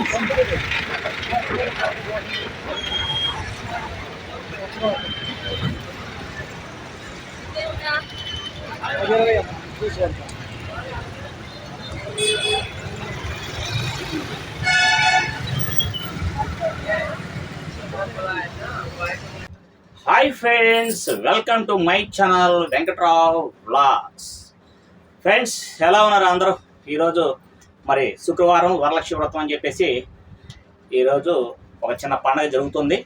Hi friends welcome to my channel Venkatrao vlogs friends ఎలా ఉన్నారు అందరూ ఈరోజు మరి శుక్రవారం వరలక్ష్మి వ్రతం అని చెప్పేసి ఈరోజు ఒక చిన్న పండగ జరుగుతుంది.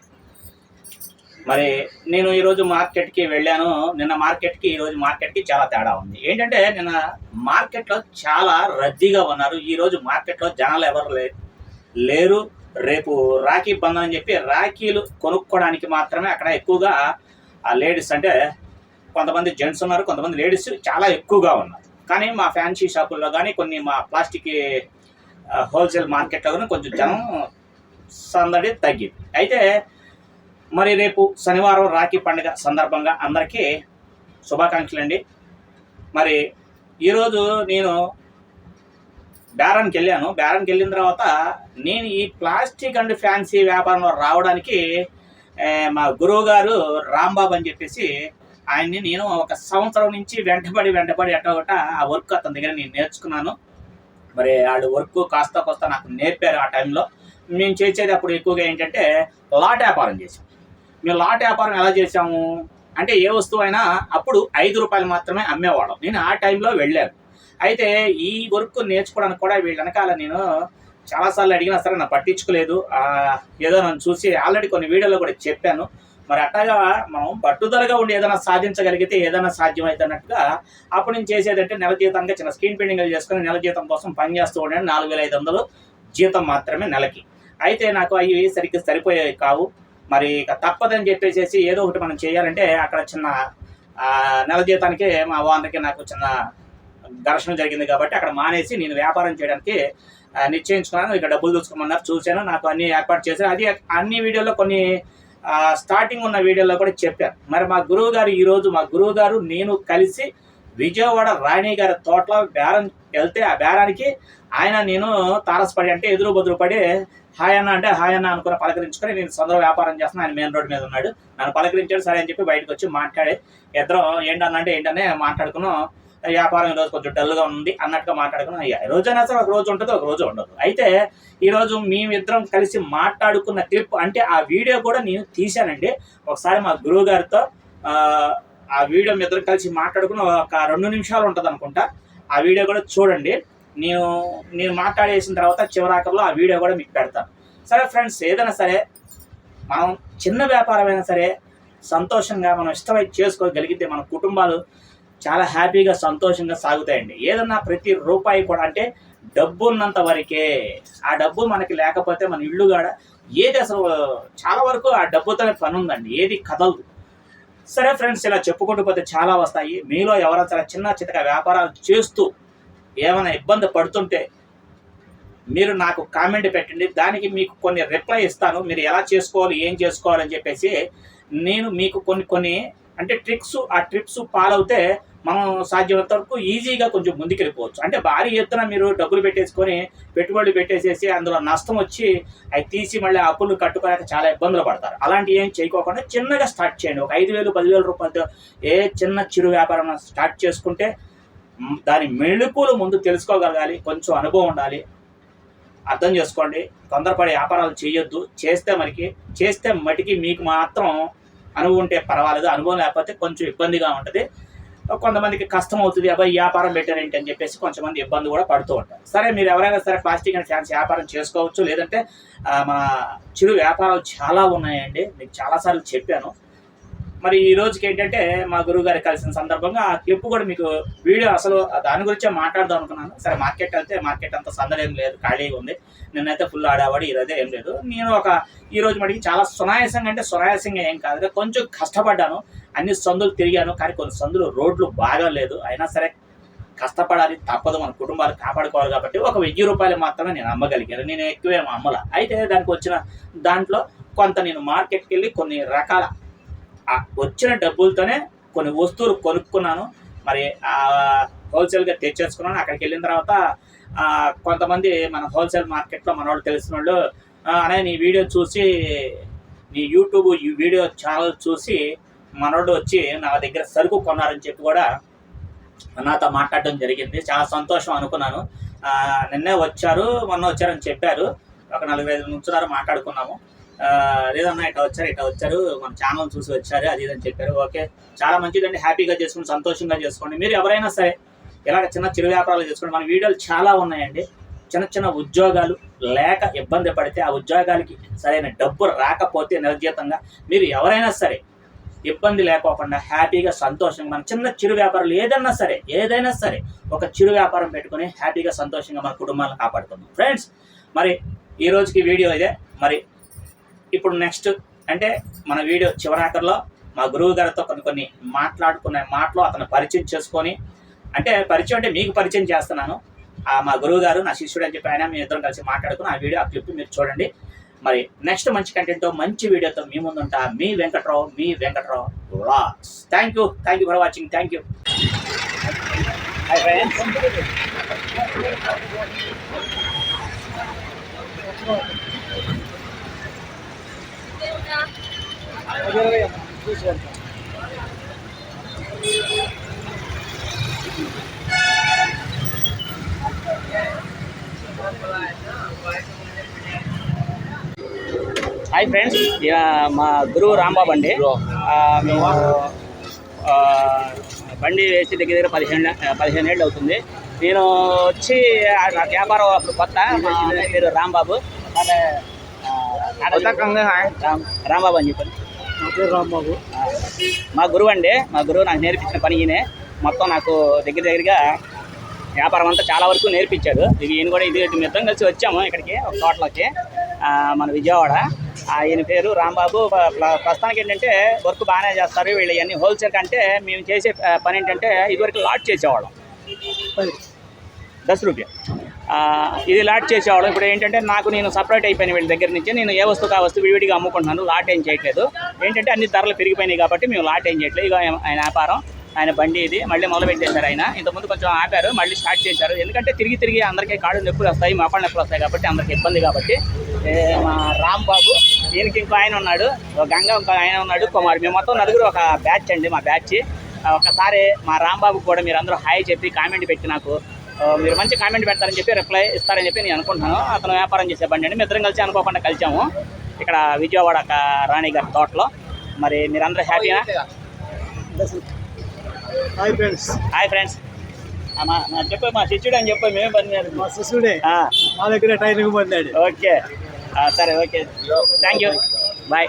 మరి నేను ఈరోజు మార్కెట్కి వెళ్ళాను. నిన్న మార్కెట్కి ఈరోజు మార్కెట్కి చాలా తేడా ఉంది. ఏంటంటే నిన్న మార్కెట్లో చాలా రద్దీగా ఉన్నారు. ఈరోజు మార్కెట్లో జనాలు ఎవరు లేరు. రేపు రాఖీ బంధన్ అని చెప్పి రాఖీలు కొనుక్కోవడానికి మాత్రమే అక్కడ ఎక్కువగా ఆ లేడీస్ అంటే కొంతమంది జెంట్స్ ఉన్నారు కొంతమంది లేడీస్ చాలా ఎక్కువగా ఉన్నారు. కానీ మా ఫ్యాన్సీ షాపుల్లో కానీ కొన్ని మా ప్లాస్టిక్ హోల్సేల్ మార్కెట్లో కానీ కొంచెం జనం సందడి తగ్గింది. అయితే మరి రేపు శనివారం రాఖీ పండుగ సందర్భంగా అందరికీ శుభాకాంక్షలు అండి మరి ఈరోజు నేను బేరానికి వెళ్ళాను. బేరానికి వెళ్ళిన తర్వాత నేను ఈ ప్లాస్టిక్ అండ్ ఫ్యాన్సీ వ్యాపారంలో రావడానికి మా గురువు గారు రాంబాబు అని చెప్పేసి ఆయన్ని నేను ఒక సంవత్సరం నుంచి వెంటబడి వెంటబడి ఎట్ట ఒకట ఆ వర్క్ అతని దగ్గర నేను నేర్చుకున్నాను. మరి వాళ్ళు వర్క్ కాస్త కోస్త నాకు నేర్పారు ఆ టైంలో. మేము చేసేది అప్పుడు ఎక్కువగా ఏంటంటే లాట్ వ్యాపారం చేసాం మేము లాట్ వ్యాపారం ఎలా చేసాము అంటే ఏ వస్తువు అయినా అప్పుడు ఐదు రూపాయలు మాత్రమే అమ్మేవాళ్ళం. నేను ఆ టైంలో వెళ్ళాను. అయితే ఈ వర్క్ నేర్చుకోవడానికి కూడా వీళ్ళ వెనకాల నేను చాలాసార్లు అడిగినా సరే నా పట్టించుకోలేదు. ఏదో నన్ను చూసి ఆల్రెడీ కొన్ని వీడియోలో కూడా చెప్పాను. మరి అట్టగా మనం పట్టుదలగా ఉండి ఏదైనా సాధించగలిగితే ఏదైనా సాధ్యమైతే అన్నట్టుగా అప్పుడు నేను చేసేదంటే నెల జీతంగా చిన్న స్క్రీన్ పెయింటింగ్లు చేసుకుని నెల జీతం కోసం పని చేస్తూ ఉండాను నాలుగు వేల ఐదు వందలు జీతం మాత్రమే నెలకి. అయితే నాకు అవి సరిగ్గా సరిపోయేవి కావు. మరి ఇక తప్పదని చెప్పేసి ఏదో ఒకటి మనం చేయాలంటే అక్కడ చిన్న నెల జీతానికి మా వారికి నాకు చిన్న ఘర్షణ జరిగింది కాబట్టి అక్కడ మానేసి నేను వ్యాపారం చేయడానికి నిశ్చయించుకున్నాను. ఇక డబ్బులు చూసుకోమన్నారు చూశాను. నాకు అన్ని ఏర్పాటు చేశాను. అది అన్ని వీడియోలో కొన్ని స్టార్టింగ్ ఉన్న వీడియోలో కూడా చెప్పారు. మరి మా గురువు గారు ఈరోజు మా గురువు గారు నేను కలిసి విజయవాడ రాణి గారి తోటలో బేరం వెళ్తే ఆ బేరానికి ఆయన నేను తారసపడి అంటే ఎదురు బదురు పడి హాయ్ అన్న అంటే హాయ్ అన్న అనుకుని పలకరించుకొని నేను సొంత వ్యాపారం చేస్తున్నాను ఆయన మెయిన్ రోడ్ మీద ఉన్నాడు. నన్ను పలకరించాడు సరే అని చెప్పి బయటకు వచ్చి మాట్లాడి ఇద్దరం ఏంటన్నా అంటే ఏంటనే మాట్లాడుకున్నాం. వ్యాపారం ఈరోజు కొంచెం డల్గా ఉంది అన్నట్టుగా మాట్లాడుకున్నాం. అయ్యా రోజైనా సరే ఒక రోజు ఉంటుంది ఒక రోజు ఉండదు. అయితే ఈరోజు మేమిద్దరం కలిసి మాట్లాడుకున్న క్లిప్ అంటే ఆ వీడియో కూడా నేను తీశానండి. ఒకసారి మా గురువు గారితో ఆ, వీడియో మీ ఇద్దరం కలిసి మాట్లాడుకున్న ఒక రెండు నిమిషాలు ఉంటుంది అనుకుంటా. ఆ వీడియో కూడా చూడండి. నేను నేను మాట్లాడేసిన తర్వాత చివరాకర్లో ఆ వీడియో కూడా మీకు పెడతాను. సరే ఫ్రెండ్స్ ఏదైనా సరే మనం చిన్న వ్యాపారమైనా సరే సంతోషంగా మనం ఇష్టమై చేసుకోగలిగితే మన కుటుంబాలు చాలా హ్యాపీగా సంతోషంగా సాగుతాయండి. ఏదన్నా ప్రతి రూపాయి కూడా అంటే డబ్బు ఉన్నంత వరకే. ఆ డబ్బు మనకి లేకపోతే మన ఇల్లు కాడ ఏది అసలు చాలా వరకు ఆ డబ్బుతోనే పని ఉందండి ఏది కదలదు. సరే ఫ్రెండ్స్ ఇలా చెప్పుకుంటూ పోతే చాలా వస్తాయి. మీలో ఎవరైనా చాలా చిన్న చితక వ్యాపారాలు చేస్తూ ఏమైనా ఇబ్బంది పడుతుంటే మీరు నాకు కామెంట్ పెట్టండి. దానికి మీకు కొన్ని రిప్లై ఇస్తాను. మీరు ఎలా చేసుకోవాలి ఏం చేసుకోవాలని చెప్పేసి నేను మీకు కొన్ని కొన్ని అంటే ట్రిక్స్ ఆ ట్రిప్స్ పాలవుతే మనం సాధ్యమైనంత వరకు ఈజీగా కొంచెం ముందుకెళ్ళిపోవచ్చు. అంటే భారీ ఎత్తున మీరు డబ్బులు పెట్టేసుకొని పెట్టుబడులు పెట్టేసేసి అందులో నష్టం వచ్చి అవి తీసి మళ్ళీ అప్పులు కట్టుకోలేక చాలా ఇబ్బందులు పడతారు. అలాంటి ఏం చేయకోకుండా చిన్నగా స్టార్ట్ చేయండి. ఒక ఐదు వేలు పదివేల రూపాయలతో ఏ చిన్న చిరు వ్యాపారం స్టార్ట్ చేసుకుంటే దాని మెళుకులు ముందు తెలుసుకోగలగాలి. కొంచెం అనుభవం ఉండాలి. అర్థం చేసుకోండి. తొందరపడి వ్యాపారాలు చేయొద్దు. చేస్తే మనకి చేస్తే మటుకి మీకు మాత్రం అనుభవం ఉంటే పర్వాలేదు. అనుభవం లేకపోతే కొంచెం ఇబ్బందిగా ఉంటుంది. కొంతమందికి కష్టం అవుతుంది అబ్బాయి వ్యాపారం పెట్టారేంటి అని చెప్పేసి కొంతమంది ఇబ్బంది కూడా పడుతూ ఉంటారు. సరే మీరు ఎవరైనా సరే ప్లాస్టిక్ అండ్ ఫ్యాన్స్ వ్యాపారం చేసుకోవచ్చు లేదంటే మన చిరు వ్యాపారాలు చాలా ఉన్నాయండి. మీకు చాలాసార్లు చెప్పాను. మరి ఈ రోజుకి ఏంటంటే మా గురువు గారు కలిసిన సందర్భంగా ఆ క్లిప్ కూడా మీకు వీడియో అసలు దాని గురించే మాట్లాడదాం అనుకున్నాను. సరే మార్కెట్ వెళ్తే మార్కెట్ అంత సందడేం లేదు ఖాళీగా ఉంది. నిన్నైతే ఫుల్ ఆడావాడి ఈరోజే ఏం లేదు. నేను ఒక ఈ రోజు మటుకి చాలా సునాయాసంగా అంటే సునాయాసంగా ఏం కాదు కొంచెం కష్టపడ్డాను. అన్ని సందులు తిరిగాను కానీ కొన్ని సందులు రోడ్లు బాగా లేదు. అయినా సరే కష్టపడాలి తప్పదు. మన కుటుంబాలు కాపాడుకోవాలి కాబట్టి ఒక వెయ్యి రూపాయలు మాత్రమే నేను అమ్మగలిగాను. నేను ఎక్కువేమో అమ్మల. అయితే దానికి వచ్చిన దాంట్లో కొంత నేను మార్కెట్కి వెళ్ళి కొన్ని రకాల వచ్చిన డబ్బులతోనే కొన్ని వస్తువులు కొనుక్కున్నాను. మరి ఆ హోల్సేల్గా తెచ్చేసుకున్నాను. అక్కడికి వెళ్ళిన తర్వాత కొంతమంది మన హోల్సేల్ మార్కెట్లో మన వాళ్ళు తెలిసిన వాళ్ళు అనే నీ వీడియో చూసి నీ యూట్యూబ్ ఈ వీడియో ఛానల్ చూసి మనోడు వచ్చి నా దగ్గర సరుకు కొన్నారని చెప్పి కూడా నాతో మాట్లాడడం జరిగింది. చాలా సంతోషం అనుకున్నాను. నిన్నే వచ్చారు మొన్న వచ్చారని చెప్పారు. ఒక నలుగురు ఐదు నుంచున్నారు మాట్లాడుకున్నాము. లేదన్నా ఇట్లా వచ్చారు ఇట్లా వచ్చారు మన ఛానల్ చూసి వచ్చారు అది ఇది అని చెప్పారు. ఓకే. చాలా మంచిదండి హ్యాపీగా చేసుకుని సంతోషంగా చేసుకోండి. మీరు ఎవరైనా సరే ఇలాగ చిన్న చిరు వ్యాపారాలు చేసుకోండి. మన వీడియోలు చాలా ఉన్నాయండి. చిన్న చిన్న ఉద్యోగాలు లేక ఇబ్బంది పడితే ఆ ఉద్యోగాలకి సరైన డబ్బు రాకపోతే నిర్జీతంగా మీరు ఎవరైనా సరే ఇబ్బంది లేకోకుండా హ్యాపీగా సంతోషంగా మన చిన్న చిరు వ్యాపారాలు ఏదైనా సరే ఏదైనా సరే ఒక చిరు వ్యాపారం పెట్టుకొని హ్యాపీగా సంతోషంగా మన కుటుంబాలను కాపాడుకుందాం. ఫ్రెండ్స్ మరి ఈ రోజుకి వీడియో ఇదే. మరి ఇప్పుడు నెక్స్ట్ అంటే మన వీడియో చివరాఖరిలో మా గురువు గారితో కొన్ని కొన్ని మాట్లాడుకునే మాటలు అతను పరిచయం చేసుకొని అంటే పరిచయం అంటే మీకు పరిచయం చేస్తున్నాను. ఆ మా గురువు గారు నా శిష్యుడు అని చెప్పి ఆయన మీ ఇద్దరం కలిసి మాట్లాడుకుని ఆ వీడియో ఆ క్లిప్ మీరు చూడండి. మరి నెక్స్ట్ మంచి కంటెంట్తో మంచి వీడియోతో మీ ముందుంటా మీ వెంకట్రావు మీ Venkatrao vlogs thank you thank you for watching thank you hi hi friends. మా గురువు రాంబాబు అండి. మేము బండి వేసి దగ్గర దగ్గర పదిహేను పదిహేను ఏళ్ళు అవుతుంది. నేను వచ్చి ఆ నా వ్యాపారం అప్పుడు కొత్త. పేరు రాంబాబు. రాంబాబు అని చెప్పండి. రాంబాబు. మా గురువు అండి. మా గురువు నాకు నేర్పించిన పని ఈయనే. మొత్తం నాకు దగ్గర దగ్గరగా వ్యాపారం అంతా చాలా వరకు నేర్పించాడు. ఇది ఈయన కూడా ఇది ఇద్దరం కలిసి వచ్చాము ఇక్కడికి ఒక తోటలోకి. మన విజయవాడ. ఆ, ఈయన పేరు రాంబాబు ప్రస్తుతానికి ఏంటంటే వర్క్ బాగానే చేస్తారు. వీళ్ళు ఇవన్నీ హోల్సేల్ కంటే మేము చేసే పని ఏంటంటే ఇదివరకు లాట్ చేసేవాళ్ళం. దస్ రూపాయ ఇది లాట్ చేసేవాళ్ళం. ఇప్పుడు ఏంటంటే నాకు నేను సపరేట్ అయిపోయిన వీళ్ళ దగ్గర నుంచి నేను ఏ వస్తువు ఆ వస్తువు విడివిడిగా అమ్ముకుంటున్నాను లాట్ ఏం చేయట్లేదు. ఏంటంటే అన్ని ధరలు పెరిగిపోయినాయి కాబట్టి మేము లాట్ ఏం చేయట్లేదు. ఇక ఆయన వ్యాపారం ఆయన బండి ఇది మళ్ళీ మొదలు పెట్టేశారు ఆయన. ఇంతకుముందు కొంచెం ఆపారు మళ్ళీ స్టార్ట్ చేశారు. ఎందుకంటే తిరిగి తిరిగి అందరికీ కాళ్ళు నొప్పులు వస్తాయి మొక్కలు నొప్పులు వస్తాయి కాబట్టి అందరికి ఇబ్బంది కాబట్టి మా రాంబాబు ఈయనకి ఇంకో ఆయన ఉన్నాడు ఒక గంగ ఇంకో ఆయన ఉన్నాడు కుమార్ మేము మొత్తం నలుగురు ఒక బ్యాచ్ అండి మా బ్యాచ్ ఒకసారి మా రాంబాబుకి కూడా మీరు అందరూ హాయ్ చెప్పి కామెంట్ పెట్టి నాకు మీరు మంచి కామెంట్ పెడతారని చెప్పి రిప్లై ఇస్తారని చెప్పి నేను అనుకుంటున్నాను. అతను వ్యాపారం చేసే బండి అండి. మీ ఇద్దరం కలిసి అనుకోకుండా కలిసాము. ఇక్కడ విజయవాడ ఒక రాణి గారి తోటలో. మరి మీరందరూ హ్యాపీనా హాయ్ ఫ్రెండ్స్ హాయ్ ఫ్రెండ్స్ చెప్పు మా శిష్యుడు అని చెప్పి మేమే పని. మా ఆ, మా దగ్గర ట్రైనింగ్ పొందాడు ఓకే సరే ఓకే థ్యాంక్ యూ బాయ్